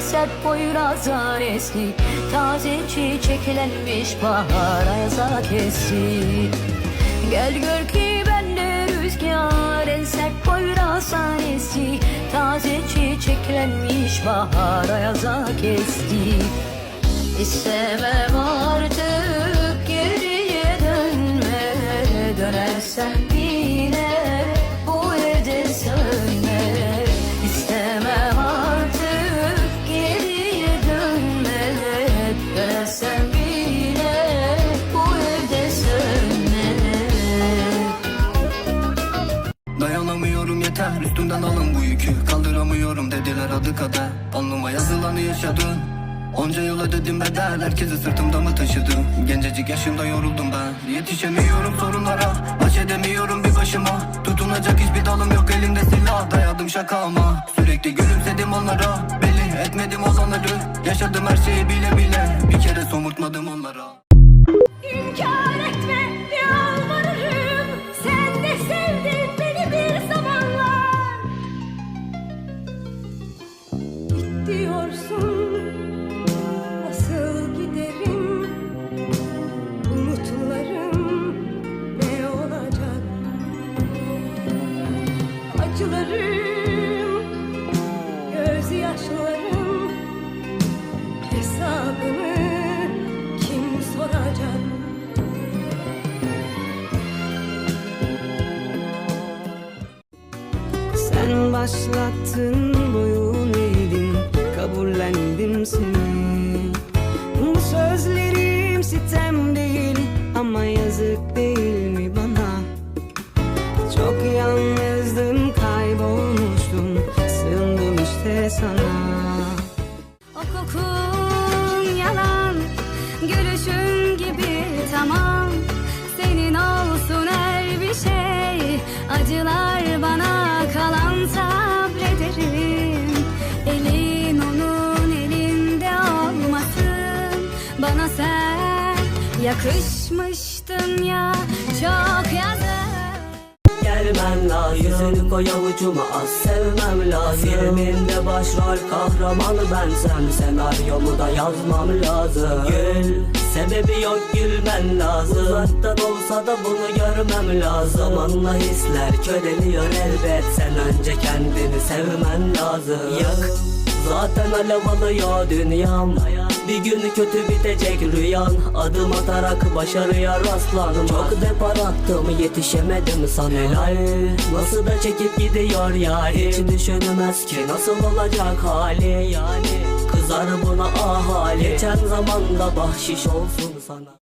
sert poyrazan eski Taze çiçeklenmiş bahar ayaza kesti Gel gör ki ben de rüzgar en sert poyrazan eski Taze çiçeklenmiş bahar ayaza kesti. İstemem artık geriye dönme Dönersen Yeter üstümden alın bu yükü Kaldıramıyorum dediler adı kadar. Alnıma yazılanı yaşadın. Onca yıl ödedim bedel Herkesi sırtımda mı taşıdım Gencecik yaşımda yoruldum ben. Yetişemiyorum sorunlara Baş edemiyorum bir başıma. Tutunacak hiçbir dalım yok elimde silah. Dayadım şaka ama Sürekli gülümsedim onlara Belli etmedim olanları. Yaşadım her şeyi bile bile. Bir kere somurtmadım onlara Acılarım Gözyaşlarım Hesabını kim soracak? Sen başlattın boyun eğdim Kabullendim seni Bu sözlerim sitem değil Ama yazık değil işte sana O kokun yalan, gülüşün gibi tamam. Senin olsun her bir şey, acılar bana kalan sabrederim. Elin onun elinde olmasın, bana sen yakışmıştın ya çok yazık. Gelmen lazım. Yüzünü koy avucuma az sevmem lazım. Filmimde başrol kahramanı bensem Senaryomu da yazmam lazım. Gül sebebi yok gülmen lazım. Uzaktan olsa da bunu görmem lazım. Zamanla hisler köreliyor elbet. Sen önce kendini sevmen lazım. Yak Zaten alev alıyor dünyam Bir gün kötü bitecek rüyan. Adım atarak başarıya rastladım Çok depar attım yetişemedim sana. Helal. Nasıl da çekip gidiyor yani Hiç düşünmez ki nasıl olacak hali yani. Kızar buna ahali. Geçen zamanda bahşiş olsun sana